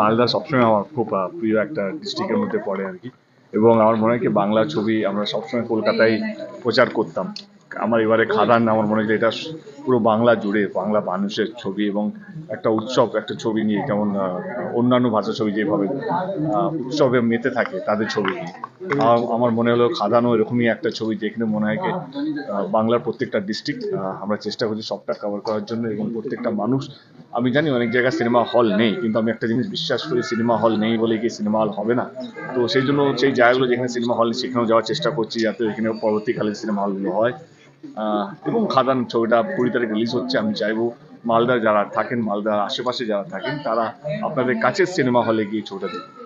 মালদা সবসময় আমার খুব প্রিয় একটা ডিস্ট্রিক্টের মধ্যে পড়ে আর কি। এবং আমার মনে হয় বাংলা ছবি আমরা সবসময় কলকাতায় প্রচার করতাম। আমার এবারে খাদান, আমার মনে হয় এটা পুরো বাংলা জুড়ে, বাংলা মানুষের ছবি এবং একটা উৎসব, একটা ছবি নিয়ে, যেমন অন্যান্য ভাষা ছবি যেভাবে উৎসবে মেতে থাকে, তাদের ছবি নিয়ে। আমার মনে হলো খাদানও এরকমই একটা ছবি যেখানে মনে হয় বাংলার প্রত্যেকটা ডিস্ট্রিক্ট আমরা চেষ্টা করছি সবটা কভার করার জন্য এবং প্রত্যেকটা মানুষ, আমি জানি অনেক জায়গায় সিনেমা হল নেই, কিন্তু আমি একটা জিনিস বিশ্বাস করি সিনেমা হল নেই বলে কি সিনেমা হল হবে না। তো সেই জন্য সেই জায়গাগুলো যেখানে সিনেমা হল সেখানেও যাওয়ার চেষ্টা করছি যাতে এখানে পরবর্তীকালে সিনেমা হলগুলো হয়। এবং খাদান ছবিটা কুড়ি তারিখ রিলিজ হচ্ছে, আমি চাইব মালদা যারা থাকেন, মালদার আশেপাশে যারা থাকেন, তারা আপনাদের কাছের সিনেমা হলে গিয়ে ছবিটা দেখুন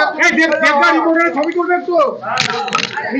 ছবি তুলবে একটু